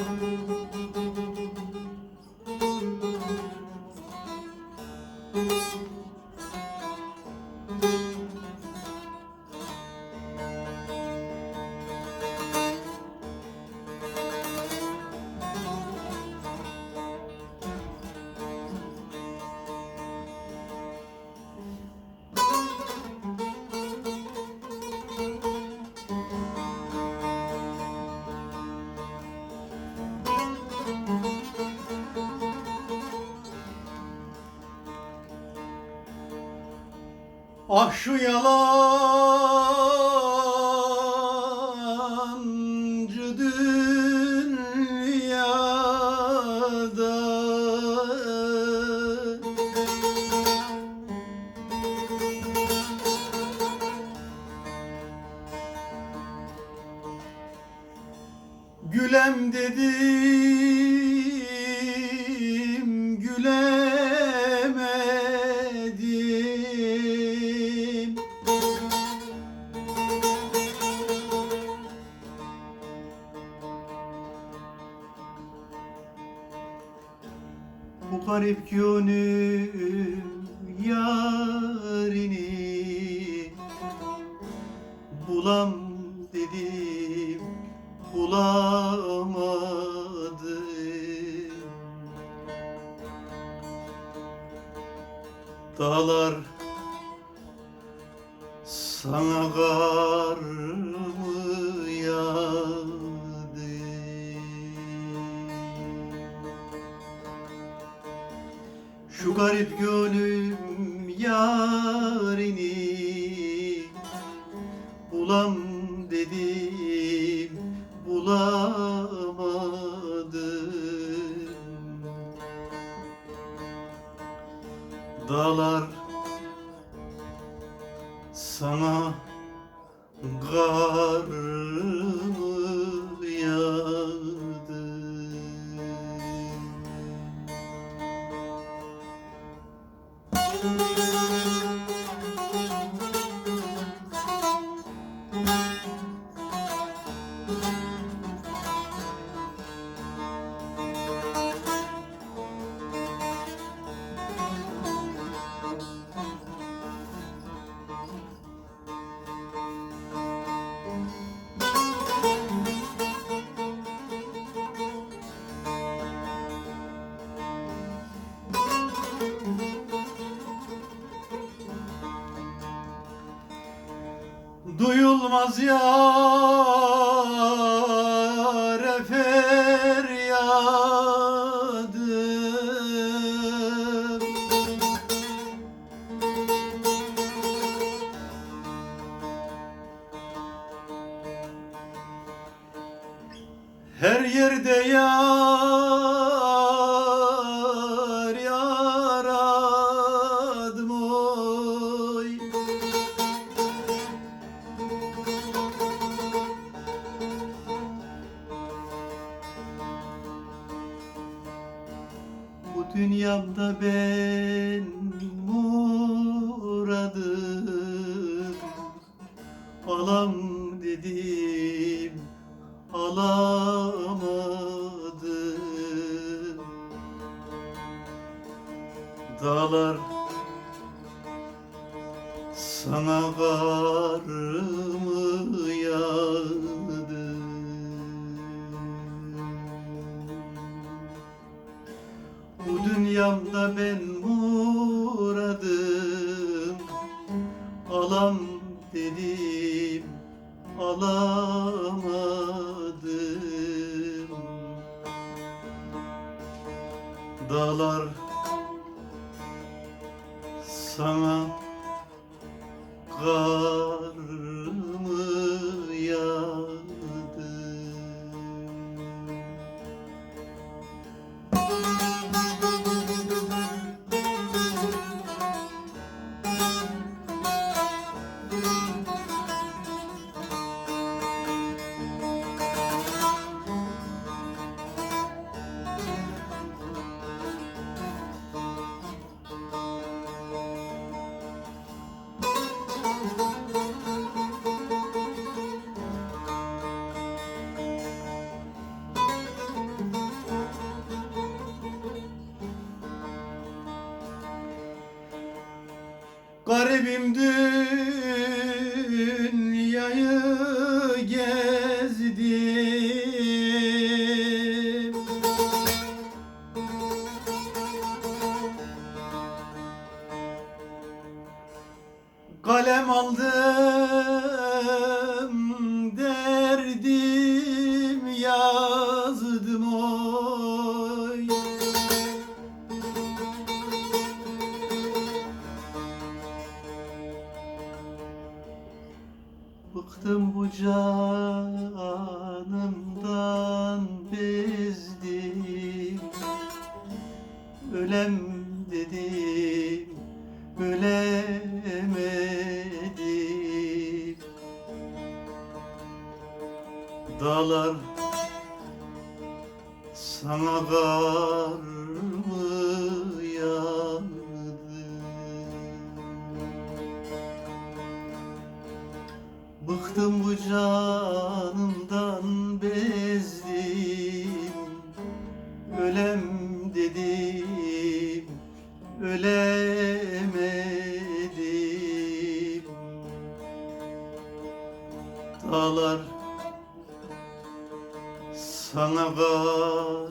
Música Ah şu yalancı dünyada. Gülem dedim Bu garip gönül yarini Bulam dedim bulamadım. Dağlar sana kar mı yağdı Şu garip gönlüm yarini Bulam dedim bulamadım. Dağlar sana kar Duyulmaz yâre feryadım Her yerde yar dünyamda ben muradım Alam dedim alamadım. Dağlar sana kar dünyamda ben muradım Alam dedim alamadım. Dağlar sana kar Garibim dünyayı gezdim. Kalem aldım canımdan bezdim. Ölem dedim ölemedim. Dağlar sana kar bu canımdan bezdim. Ölem dedim Ölemedim. Dağlar sana kar